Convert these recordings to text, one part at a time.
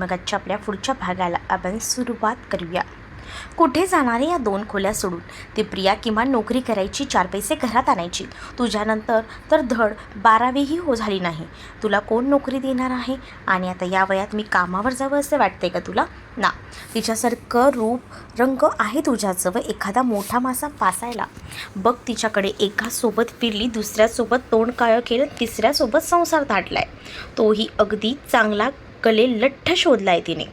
मग आजच्या आपल्या पुढच्या भागाला आपण सुरुवात करूया. कुठे जाणारे या दोन खोल्या सोडून? ती प्रिया किमान नोकरी करायची चार पैसे घरात आणायची. तुझ्यानंतर तर धड बारावीही हो झाली नाही. तुला कोण नोकरी देणार आहे? आणि आता या वयात मी कामावर जावं असं वाटते का तुला? ना. तिच्यासारखं रूप रंग आहे तुझ्याजवळ एखादा मोठा मासा पासायला. बघ तिच्याकडे एकासोबत फिरली दुसऱ्यासोबत तोंड काळं केलं तिसऱ्यासोबत संसार ताटलाय. तोही अगदी चांगला कले लठ्ठ आहे तिने.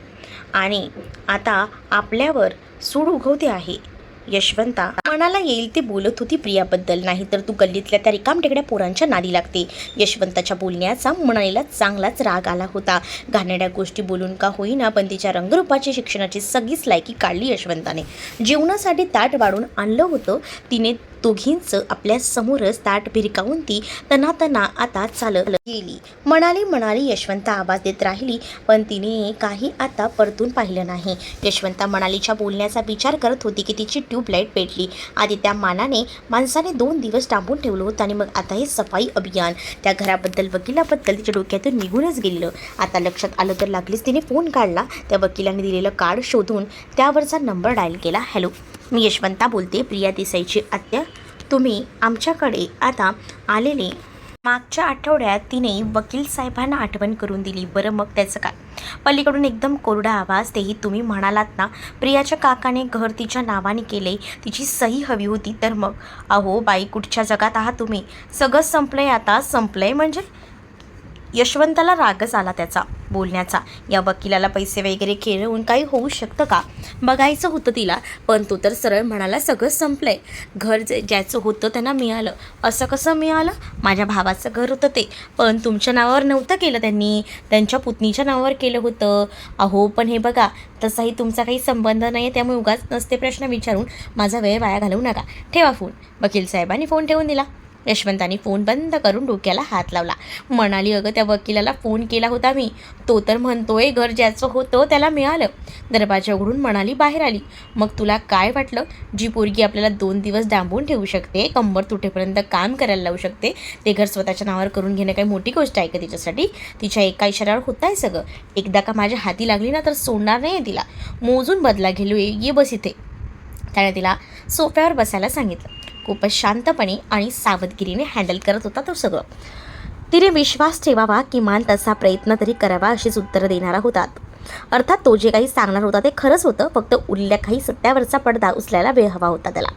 आणि आता आपल्यावर सूड उगवते आहे. यशवंता मनाला येईल ते बोलत होती प्रियाबद्दल. नाही तर तू गल्लीतल्या त्या रिकामटेकड्या पोरांच्या नादी लागते. यशवंताच्या बोलण्याचा मनालीला चांगलाच राग आला होता. घाणेड्या गोष्टी बोलून का होईना पण तिच्या रंगरूपाची शिक्षणाची सगळीच लायकी काढली यशवंताने. जेवणासाठी ताट वाढून आणलं होतं. तिने दोघींचं आपल्या समोरच ताट भिरकावून ती तनातना आता चालत गेली. म्हणाली म्हणाली यशवंता आवाज देत राहिली पण तिने काही आता परतून पाहिलं नाही. यशवंता मनालीच्या बोलण्याचा विचार करत होती की तिची ट्यूबलाईट पेटली. आधी त्या मानाने माणसाने दोन दिवस डांबून ठेवलं होतं आणि मग आता हे सफाई अभियान. त्या घराबद्दल वकिलाबद्दल तिच्या डोक्यातून निघूनच गेलेलं. आता लक्षात आलं तर लागलीच तिने फोन काढला. त्या वकिलाने दिलेलं कार्ड शोधून त्यावरचा नंबर डायल केला. हॅलो. मी यशवंता बोलते. प्रिया देसाईची आत्या. तुम्ही आमच्याकडे आता आलेले मागच्या आठवड्यात तिने वकील साहेबांना आठवण करून दिली. बरं मग त्याचं काय? पलीकडून एकदम कोरडा आवाज तेही तुम्ही म्हणालात ना. प्रियाच्या काकाने घर तिच्या नावाने केले. तिची सही हवी होती. तर मग? अहो बाई कुठच्या जगात आहात तुम्ही? सगळं संपलंय आता. संपलंय म्हणजे? यशवंताला रागच आला त्याचा. बोलण्याचा. या वकिलाला पैसे वगैरे खेळवून काही होऊ शकतं का? बघायचं होतं तिला पण तो तर सरळ म्हणाला सगळं संपलंय. घर जे ज्याचं होतं त्यांना मिळालं. असं कसं मिळालं? माझ्या भावाचं घर होतं ते. पण तुमच्या नावावर नव्हतं केलं त्यांनी. त्यांच्या पुतणीच्या नावावर केलं होतं. अहो पण हे बघा तसाही तुमचा काही संबंध नाही आहे त्यामुळे उगाच नसते प्रश्न विचारून माझा वेळ वाया घालवू नका. ठेवा फोन. वकील साहेबांनी फोन ठेवून दिला. यशवंताने फोन बंद करून डोक्याला हात लावला. म्हणाली अगं त्या वकिलाला फोन केला होता मी. तो तर म्हणतोय घर ज्याचं होतं त्याला मिळालं. दरवाजा उघडून म्हणाली बाहेर आली. मग तुला काय वाटलं? जी पोरगी आपल्याला दोन दिवस डांबून ठेवू शकते कंबर तुटेपर्यंत काम करायला लावू शकते ते घर स्वतःच्या नावावर करून घेणं काही मोठी गोष्ट आहे का तिच्यासाठी? तिच्या एका इशाऱ्यावर होत आहे सगळं. एकदा का माझ्या हाती लागली ना तर सोडणार नाही तिला. मोजून बदला गेलो ये बस इथे. त्याने तिला सोफ्यावर बसायला सांगितलं. खूपच शांतपणे आणि सावधगिरीने हँडल करत होता तो सगळं. तिने विश्वास ठेवावा किमान तसा प्रयत्न तरी करावा अशीच उत्तरं देणारा होता अर्थात तो जे काही सांगणार होता ते खरंच होतं फक्त उरल्या काही सत्यावरचा पडदा उचलायला वेळ हवा होता त्याला.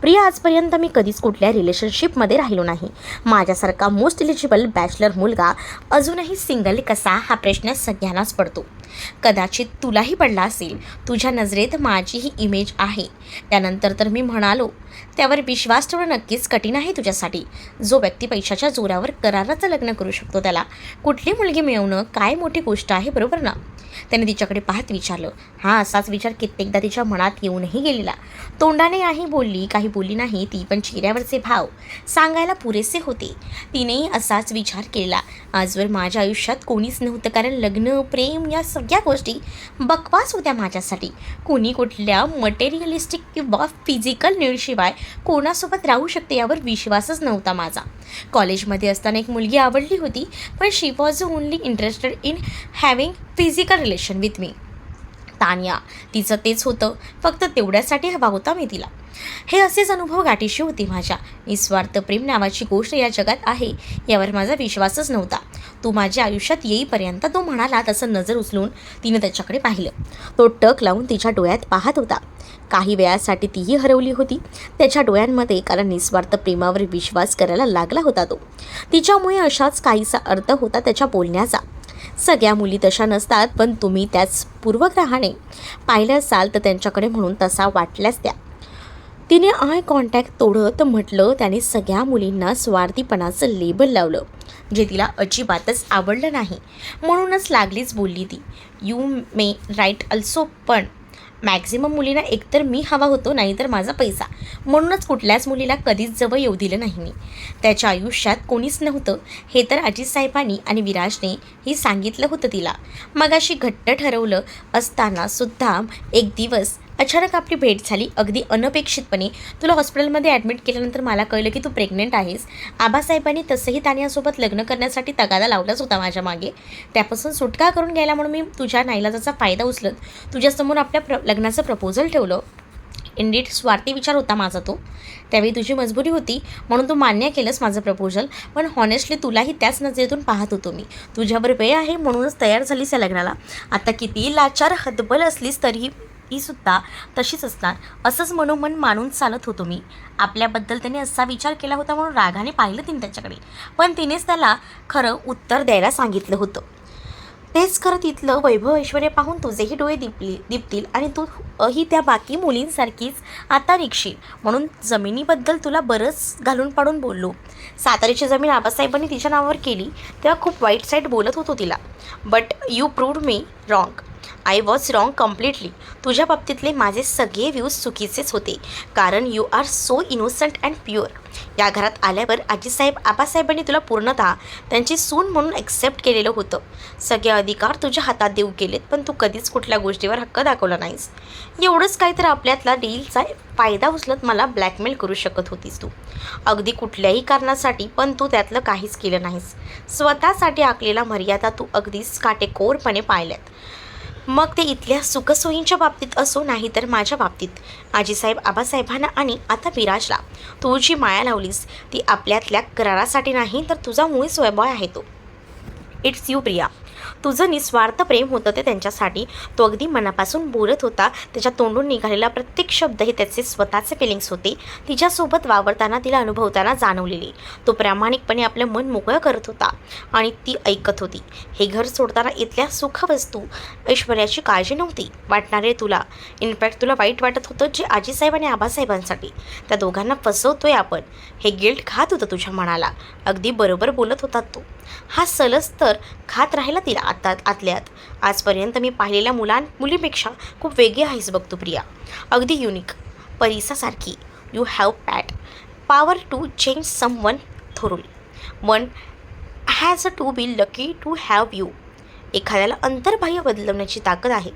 प्रिया आजपर्यंत मी कधीच कुठल्या रिलेशनशिपमध्ये राहिलो नाही. माझ्यासारखा मोस्ट इलिजिबल बॅचलर मुलगा अजूनही सिंगल कसा? हा प्रश्न सगळ्यांनाच पडतो. कदाचित तुलाही पडला असेल. तुझ्या नजरेत माझी ही इमेज आहे. त्यानंतर तर मी म्हणालो त्यावर विश्वास ठेवणं नक्कीच कठीण आहे तुझ्यासाठी. जो व्यक्ती पैशाच्या जोरावर कराराचं लग्न करू शकतो त्याला कुठली मुलगी मिळवणं काय मोठी गोष्ट आहे बरोबर ना? त्याने तिच्याकडे पाहत विचारलं. हा असाच विचार कित्येकदा तिच्या मनात येऊनही गेलेला. तोंडाने नाही बोलली काही बोलली नाही ती पण चेहऱ्यावरचे भाव सांगायला पुरेसे होते. तिनेही असाच विचार केला. आजवर माझ्या आयुष्यात कोणीच नव्हतं कारण लग्न प्रेम या सगळ्या गोष्टी बकवास होत्या माझ्यासाठी. कोणी कुठल्या मटेरियलिस्टिक किंवा फिजिकल नीडशिवाय कोणासोबत राहू शकते यावर विश्वासच नव्हता माझा. कॉलेजमध्ये असताना एक मुलगी आवडली होती पण she was only interested in having physical relation with me Tanya. तिचं तेच होतं. फक्त तेवढ्यासाठी हवा होता मी तिला हे असेच अनुभव गाठीशी होती माझ्या. निस्वार्थ प्रेम नावाची गोष्ट या जगात आहे यावर माझा विश्वासच नव्हता. तू माझ्या आयुष्यात येईपर्यंत तो म्हणाला तसं नजर उचलून तिने त्याच्याकडे पाहिलं. तो टक लावून तिच्या डोळ्यात पाहत होता. काही वेळासाठी तीही हरवली होती. त्याच्या डोळ्यांमध्ये कारण निस्वार्थ प्रेमावर विश्वास करायला लागला होता तो. तिच्यामुळे अशाच काहीसा अर्थ होता त्याच्या बोलण्याचा. सगळ्या मुली तशा नसतात पण तुम्ही त्याच पूर्वग्रहाने पाहिलं असाल तर त्यांच्याकडे म्हणून तसा वाटल्यास त्या तिने आय कॉन्टॅक्ट तोडत म्हटलं त्याने सगळ्या मुलींना स्वार्थीपणाचं लेबल लावलं जे तिला अजिबातच आवडलं नाही. म्हणूनच लागलीच बोलली ती. यू मे राईट अल्सो पण मॅक्झिमम मुलींना एकतर मी हवा होतो नाहीतर माझा पैसा. म्हणूनच कुठल्याच मुलीला कधीच जवळ येऊ दिलं नाही मी. त्याच्या आयुष्यात कोणीच नव्हतं. हे तर अजित साहेबांनी आणि विराजने ही सांगितलं होतं तिला. मगाशी घट्ट ठरवलं असताना सुद्धा एक दिवस अचानक आपली भेट झाली. अगदी अनपेक्षितपणे तुला हॉस्पिटलमध्ये ॲडमिट केल्यानंतर मला कळलं की तू प्रेग्नेंट आहेस. आबासाहेबांनी तसंही तानियासोबत लग्न करण्यासाठी तगादा लावलाच होता माझ्या मागे. त्यापासून सुटका करून घ्यायला म्हणून मी तुझ्या नाईलाजाचा फायदा उचलत तुझ्यासमोर आपल्या प्र लग्नाचं प्रपोजल ठेवलं. इंडिट स्वार्थी विचार होता माझा तो. त्यावेळी तुझी मजबुरी होती म्हणून तू मान्य केलंस माझं प्रपोजल. पण हॉनेस्टली तुलाही त्याच नजरेतून पाहत होतो मी. तुझ्यावर वेळ आहे म्हणूनच तयार झालीस या लग्नाला. आता किती लाचार हतबल असलीस तरीही तीसुद्धा तशीच असणार. असंच मनोमन मानून चालत होतो मी. आपल्याबद्दल त्याने असा विचार केला होता म्हणून रागाने पाहिलं तिने त्याच्याकडे. पण तिनेच त्याला खरं उत्तर द्यायला सांगितलं होतं. तेच खरं तिथलं वैभव ऐश्वर्य पाहून तुझेही डोळे दिपली दिपतील आणि तू ही त्या बाकी मुलींसारखीच आता निघशील. म्हणून जमिनीबद्दल तुला बरंच घालून पाडून बोललो. सातारीची जमीन आबासाहेबांनी तिच्या नावावर केली तेव्हा खूप वाईट साईड बोलत होतो तिला. But you proved me wrong I was wrong completely तुझ्या बाबतीतले माझे सगळे व्ह्यूज चुकीचेच होते. कारण you are so innocent and pure या घरात आल्यावर आजीसाहेब आबासाहेबांनी तुला पूर्णतः त्यांची सून म्हणून ॲक्सेप्ट केलेलं होतं. सगळे अधिकार तुझ्या हातात देऊ गेलेत पण तू कधीच कुठल्या गोष्टीवर हक्क दाखवला नाहीस. एवढंच काय तर आपल्यातला डीलचा फायदा उचलत मला ब्लॅकमेल करू शकत होतीस तू. अगदी कुठल्याही कारणासाठी पण तू त्यातलं काहीच केलं नाहीस. स्वतःसाठी आखलेला मर्यादा तू अगदीच काटेकोरपणे पाळल्यात. मग ते इथल्या सुखसोयींच्या बाबतीत असो नाही तर माझ्या बाबतीत. आजीसाहेब आबासाहेबांना आणि आता विराजला तू जी माया लावलीस ती आपल्यातल्या करारासाठी नाही तर तुझा मूळ स्वभाव आहे तो. It's you Priya. तुझं निस्वार्थ प्रेम होतं ते त्यांच्यासाठी. तो अगदी मनापासून बोलत होता. त्याच्या तोंडून निघालेला प्रत्येक शब्द हे त्याचे स्वतःचे फिलिंग्स होते. तिच्यासोबत वावरताना तिला अनुभवताना जाणवलेली. तो प्रामाणिकपणे आपलं मन मोकळं करत होता आणि ती ऐकत होती. हे घर सोडताना इथल्या सुखवस्तू ऐश्वर्याची काळजी नव्हती. वाटणारे तुला. इनफॅक्ट तुला वाईट वाटत होतं जे आजीसाहेब आणि आबासाहेबांसाठी. त्या दोघांना फसवतोय आपण. हे गिल्ट खात होतं तुझ्या मनाला. अगदी बरोबर बोलत होता तो. हा सलस तर खात राहिला तिला आता आतल्यात. आजपर्यंत मी पाहिलेल्या मुलां मुलीपेक्षा खूप वेगळी आहेस बघ तू प्रिया. अगदी unique परिसासारखी. You have that power to change someone थोरुल one has a to be lucky to have you एखाद्याला अंतर्बाह्य बदलवण्याची ताकद आहे.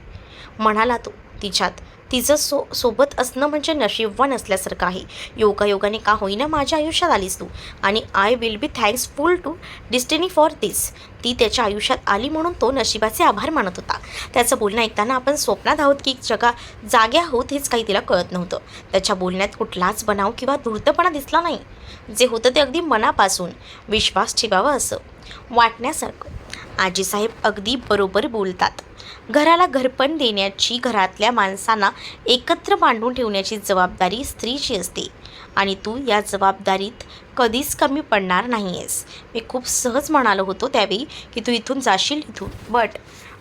म्हणाला तो तिच्यात तिचं सो सोबत असणं म्हणजे नशीबवान असल्यासारखं आहे. योगायोगाने का होईना माझ्या आयुष्यात आलीस तू. आणि I will be thankful to destiny for this ती त्याच्या आयुष्यात आली म्हणून तो नशिबाचे आभार मानत होता. त्याचं बोलणं ऐकताना आपण स्वप्नात आहोत की जगा जागे आहोत हेच काही तिला कळत नव्हतं. त्याच्या बोलण्यात कुठलाच बनाव किंवा धूर्तपणा दिसला नाही. जे होतं ते अगदी मनापासून विश्वास ठेवावा असं. वाटण्यासारखं. आजीसाहेब अगदी बरोबर बोलतात. घराला घरपण देण्याची घरातल्या माणसांना एकत्र मांडून ठेवण्याची जबाबदारी स्त्रीची असते. आणि तू या जबाबदारीत कधीच कमी पडणार नाही आहेस मी खूप सहज म्हणालो होतो त्यावेळी की तू इथून जाशील इथून. But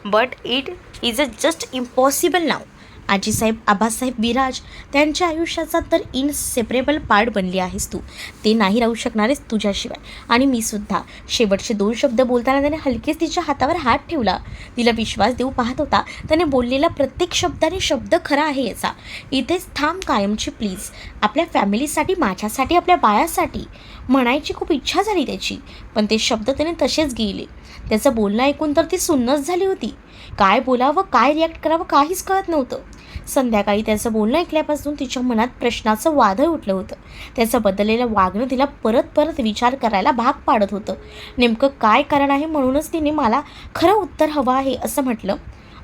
but it is a just impossible नाव आजीसाहेब आबासाहेब विराज त्यांच्या आयुष्याचा तर इनसेपरेबल पार्ट बनली आहेस तू. ते नाही राहू शकणारेच तुझ्याशिवाय. आणि मी सुद्धा. शेवटचे दोन शब्द बोलताना त्याने हलकेच तिच्या हातावर हात ठेवला. तिला विश्वास देऊ पाहत होता. त्याने बोललेला प्रत्येक शब्दाने शब्द खरा आहे याचा. इथेच थांब कायमची प्लीज आपल्या फॅमिलीसाठी माझ्यासाठी आपल्या बायासाठी म्हणायची खूप इच्छा झाली त्याची. पण ते शब्द त्याने तसेच गेले. त्याचं बोलणं ऐकून तर ती सुन्नच झाली होती. काय बोलावं काय रिॲक्ट करावं काहीच कळत नव्हतं. संध्याकाळी त्याचं बोलणं ऐकल्यापासून तिच्या मनात प्रश्नाचं वादळ उठलं होतं. त्याचं बदललेलं वागणं तिला परत परत विचार करायला भाग पाडत होतं. नेमकं काय कारण आहे म्हणूनच तिने मला खरं उत्तर हवं आहे असं म्हटलं.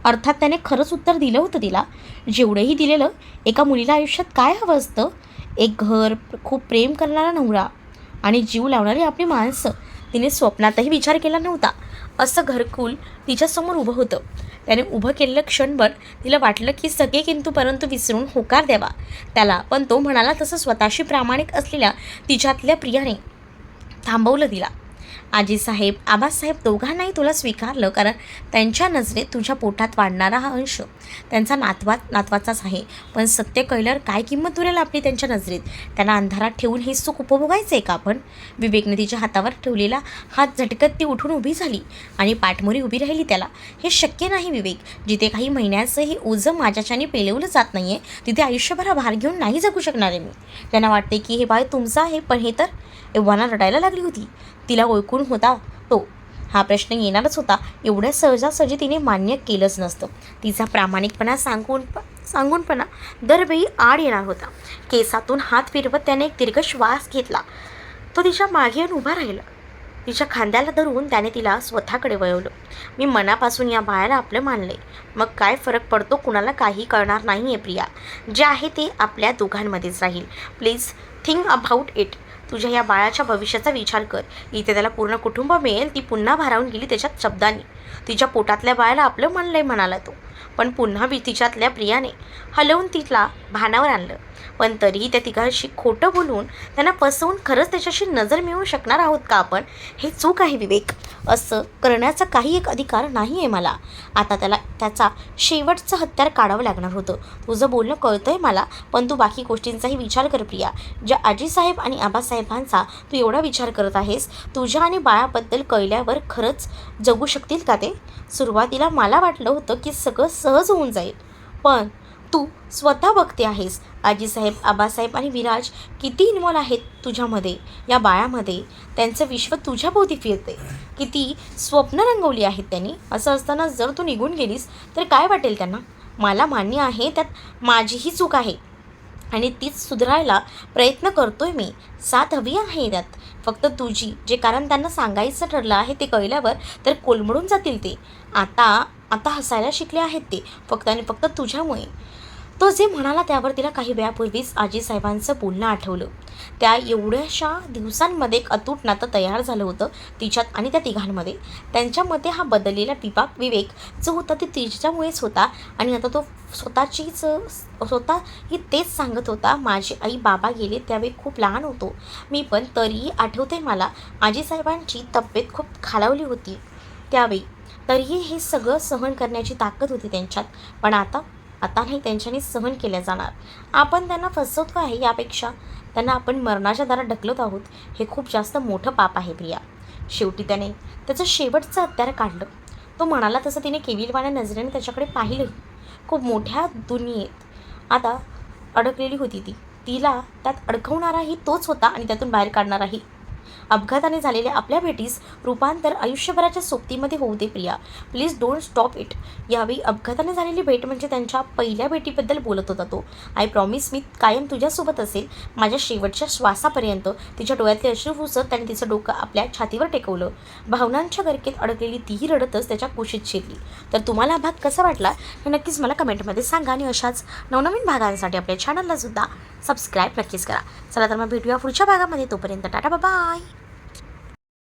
अर्थात त्याने खरंच उत्तर दिलं होतं तिला. जेवढंही दिलेलं एका मुलीला आयुष्यात काय हवं असतं? एक घर खूप प्रेम करणारा नवरा आणि जीव लावणारी आपली माणसं. तिने स्वप्नातही विचार केला नव्हता. असं घरकुल तिच्यासमोर उभं होतं. त्याने उभं केलेलं क्षणभर तिला वाटलं की सगळे किंतू परंतु विसरून होकार द्यावा. त्याला पण तो म्हणाला तसं स्वतःशी प्रामाणिक असलेल्या तिच्यातल्या प्रियाने थांबवलं तिला. आजीसाहेब आबासाहेब दोघांनाही तुला स्वीकारलं कारण त्यांच्या नजरेत तुझ्या पोटात वाढणारा हा अंश. त्यांचा नातवा नातवाचाच आहे. पण सत्य कळल्यावर काय किंमत उरेल आपली त्यांच्या नजरेत? त्यांना अंधारात ठेवून हे सुख उपभोगायचं आहे का आपण? विवेकने तिच्या हातावर ठेवलेला हात झटकत ती उठून उभी झाली आणि पाठमोरी उभी राहिली त्याला. हे शक्य नाही विवेक. जिथे काही महिन्याचं हे ओझं माझ्याच्याने पेलवलं जात नाही आहे तिथे आयुष्यभर हा भार घेऊन नाही जगू शकणार आहे मी. त्यांना वाटते की हे बाय तुमचं आहे पण हे तर एव्हाना रडायला लागली होती. तिला ओळखून होता? तो हा प्रश्न येणारच होता. एवढ्या सहजासहजी तिने मान्य केलंच नसतं. तिचा प्रामाणिकपणा सांगून सांगूनपणा दरवेळी आड येणार होता. केसातून हात फिरवत त्याने एक दीर्घ श्वास घेतला. तो तिच्यामागे येऊन उभा राहिला. तिच्या खांद्याला धरून त्याने तिला स्वतःकडे वळवलं. मी मनापासून या बाळाला आपलं मानले मग काय फरक पडतो कुणाला काही कळणार नाही आहे प्रिया. जे आहे ते आपल्या दोघांमध्येच राहील. Please think about it. तुझ्या या बाळाच्या भविष्याचा विचार कर. इथे त्याला पूर्ण कुटुंब मिळेल ती पुन्हा भारावून गेली त्याच्यात शब्दांनी. तिच्या पोटातल्या बाळाला आपलं मानलंय म्हणाला तो. पण पुन्हा बी तिच्यातल्या प्रियाने हलवून तिला भानावर आणलं. पण तरीही त्या तिघांशी खोटं बोलून त्यांना फसवून खरंच त्याच्याशी नजर मिळवू शकणार आहोत का आपण? हे चूक आहे विवेक. असं करण्याचा काही एक अधिकार नाही आहे मला. आता त्याला त्याचा शेवटचं हत्यार काढावं लागणार होतं. तुझं बोलणं कळतंय मला पण तू बाकी गोष्टींचाही विचार कर प्रिया. ज्या आजीसाहेब आणि आबासाहेबांचा तू एवढा विचार करत आहेस तुझ्या आणि बाळाबद्दल कळल्यावर खरंच जगू शकतील का ते? सुरुवातीला मला वाटलं होतं की सगळं सहज होऊन जाईल. पण तू स्वतः बघते आहेस. आजीसाहेब आबासाहेब आणि विराज किती इन्वॉल्व आहेत तुझ्यामध्ये या बाळामध्ये? त्यांचं विश्व तुझ्याभोवती फिरते किती स्वप्न रंगवली आहेत त्यांनी. असं असताना जर तू निघून गेलीस तर काय वाटेल त्यांना? मला मान्य आहे त्यात माझीही चूक आहे. आणि तीच सुधारायला प्रयत्न करतोय मी. साथ हवी आहे त्यात फक्त तुझी जे कारण त्यांना सांगायचं ठरलं आहे ते कळल्यावर तर कोलमडून जातील ते. आता आता हसायला शिकले आहेत ते. फक्त आणि फक्त तुझ्यामुळे. तो जे म्हणाला त्यावर तिला काही वेळापूर्वीच आजीसाहेबांचं बोलणं आठवलं. त्या एवढ्याशा दिवसांमध्ये एक अतूट नातं तयार झालं होतं तिच्यात आणि त्या तिघांमध्ये. त्यांच्यामध्ये हा बदललेला विभाग विवेक जो होता ते तिच्यामुळेच होता आणि आता तो स्वतःचीच स्वतः ही तेच सांगत होता माझी आई बाबा गेले त्यावेळी खूप लहान होतो. मी पण तरीही आठवते मला. आजीसाहेबांची तब्येत खूप खालावली होती त्यावेळी. तरीही हे सगळं सहन करण्याची ताकद होती त्यांच्यात. पण आता आता नाही त्यांच्यानी सहन केल्या जाणार. आपण त्यांना फसवतो आहे यापेक्षा त्यांना आपण मरणाच्या दारात ढकलत आहोत हे खूप जास्त मोठं पाप आहे प्रिया. शेवटी त्याने त्याचं शेवटचं हत्यार काढलं. तो म्हणाला तसं तिने केविलवाण्या नजरेने त्याच्याकडे पाहिलं खूप मोठ्या दुनियेत आता अडकलेली होती ती. तिला त्यात अडकवणाराही तोच होता आणि त्यातून बाहेर काढणाराही. अपघाताने झालेल्या आपल्या भेटीस रूपांतर आयुष्यभराच्या सोबतीमध्ये होऊ दे Priya. Please don't stop it यावेळी अपघाताने झालेली भेट म्हणजे त्यांच्या पहिल्या भेटीबद्दल बोलत होता तो. आय प्रॉमिस मी कायम तुझ्यासोबत असेल. माझ्या शेवटच्या श्वासापर्यंत तिच्या डोळ्यातले अश्रू पुसत त्याने तिचं डोकं आपल्या छातीवर टेकवलं. भावनांच्या गरकेत अडकलेली तीही रडतच त्याच्या कुशीत शिरली. तर तुम्हाला भाग कसा वाटला हे नक्कीच मला कमेंटमध्ये सांगा आणि अशाच नवनवीन भागांसाठी आपल्या चॅनलला सुद्धा सबस्क्राईब नक्कीच करा. चला तर मग भेटूया पुढच्या भागामध्ये. तोपर्यंत टाटा बाय